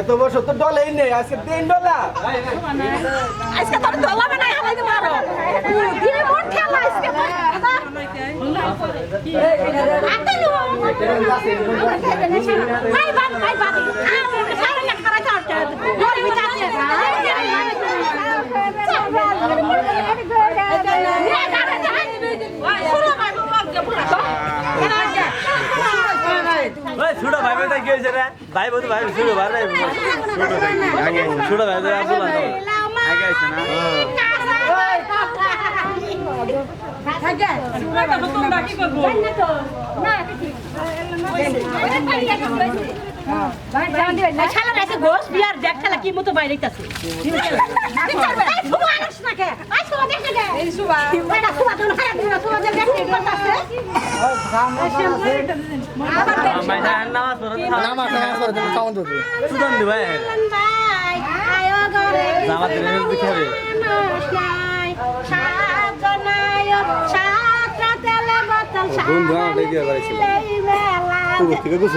এত বছর তো ডলেই নেই, আজকে তিন ডলার আজকে তোর দলা বানাই হালাই দিবো আরও। দিনে মোট খেলা আজকে? আতে কি হয়েছে রে? ভাই বন্ধু ভাই ছোট ভাই রে ছোট ভাই ভাই আসল আগে আছে না বাইরে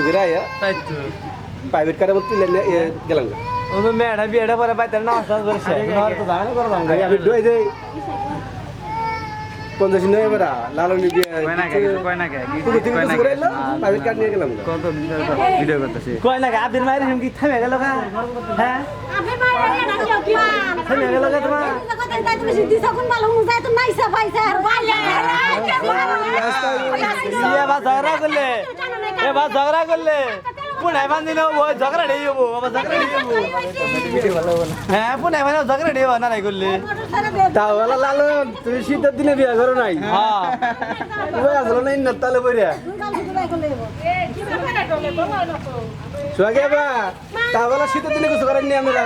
করে প্রাইভেট কারে বলতে গেলাম মেয়েটা বিয়েটা পরে পাইতে নামাজ টামাজ পঞ্চাশ নয় এবার লালনি কয় না কে কয় না কে পুরো থেকে গুছু করে এলো প্রাইভেট কার নিয়ে গেলাম। কত ভিডিও করতেছে। কয় না কে আবির মায়ের কি? থেমে গেল হ্যাঁ? থেমে গেল তোমার। ঝগড়া করলে। এবার ঝগড়া করলে। পুনাই বান্ধি নেব ঝগড়া দিয়ে যাব আবার ঝগড়া দিয়ে যাব হ্যাঁ পুনাই মানে ঝগড়া দিয়ে না নাই করলে তাহলে লালন তুমি শীতের দিনে বিয়া করো নাই হ্যাঁ আসলো না বইরা সোয়াগে বা তাহলে শীতের দিনে কিছু করেন নি আমরা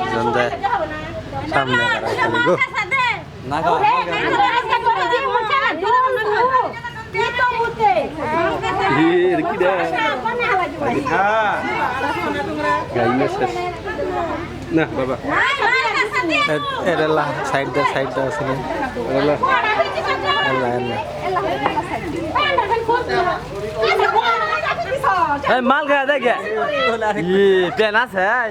একজন যায় সামনে না হ্যাঁ বাবা এটা সাইড দা সাইড দা আছে এলা এই মাল খায় দেখে আল্লাহ হাগলা নাই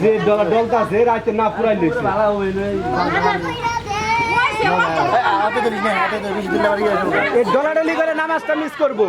যে ডল- ডলটা আছে রাতে না পুরাই লইছে। পালা হইল ডলাডলি করে নামাজটা মিস করব।